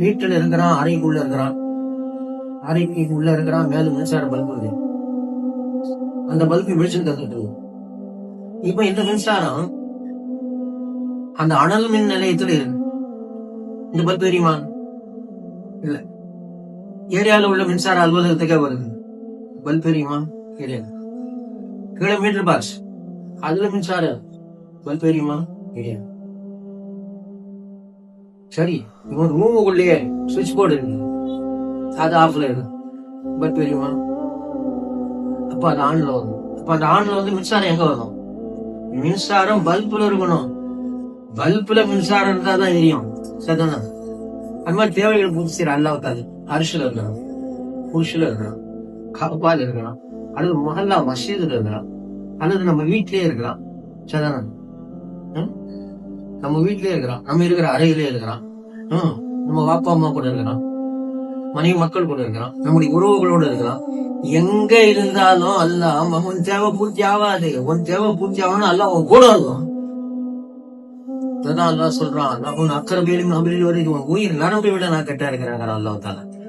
வீட்டில் இருக்கிறான் அறைக்குள்ள இருக்கிறான். அறைக்கு உள்ள இருக்கிறான் மேலும் மின்சார பல்பு இருக்கு. அந்த பல்பு வெளிச்சம் தந்துட்டு. இப்ப இந்த மின்சாரம் அந்த அனல் மின் நிலையத்தில் இருக்கு. இந்த பல்பு தெரியுமா? இல்ல. ஏரியாவில் உள்ள மின்சார அலுவலகத்துக்கே வருது. பல்ப் தெரியுமா? தெரியாது. Kilometre box. அதுல மின்சாரம். பல்ப் தெரியுமா? தெரியாது. சரி இவன் ரூமுக்குள்ளேயே சுவிட்ச் போர்டு இருக்கு. அது ஆஃப்ல இருக்கு. பட் தெரியுமா அப்ப அது ஆன்ல வரும். அப்ப அந்த ஆன்ல வந்து மின்சாரம் எங்க வரும்? மின்சாரம் பல்புல இருக்கணும். பல்புல மின்சாரம் இருந்தா தான் எரியும். சரிதானா? அது மாதிரி தேவைகள் புதுசு அல்லாவுக்காது அரிசில இருக்கிறான். புருஷில இருக்கிறான். கபால் இருக்கலாம் அல்லது மஹல்லா மசீதுல இருக்கலாம் அல்லது நம்ம வீட்லயே இருக்கலாம் சரிதானா? ம்? நம்ம வீட்லயே இருக்கிறான். நம்ம இருக்கிற அறையிலே இருக்கிறான். ம். நம்ம வாப்பா அம்மா கூட இருக்கிறான். மனைவி மக்கள் கூட இருக்கிறான். நம்முடைய உறவுகளோட இருக்கிறான். எங்க இருந்தாலும் அல்லாஹ் உன் தேவை பூர்த்தி ஆகாது. உன் தேவை பூர்த்தி ஆகணும் அல்லாஹ் உன் கூட இருக்கும். அதான் அல்லா சொல்றான் நான் உன் அக்கறை பேரும் அபிரில் வரைக்கும் உன் உயிர் நரம்பை விட நான் கெட்டா இருக்கிறாங்க அல்லாஹ் தாலா.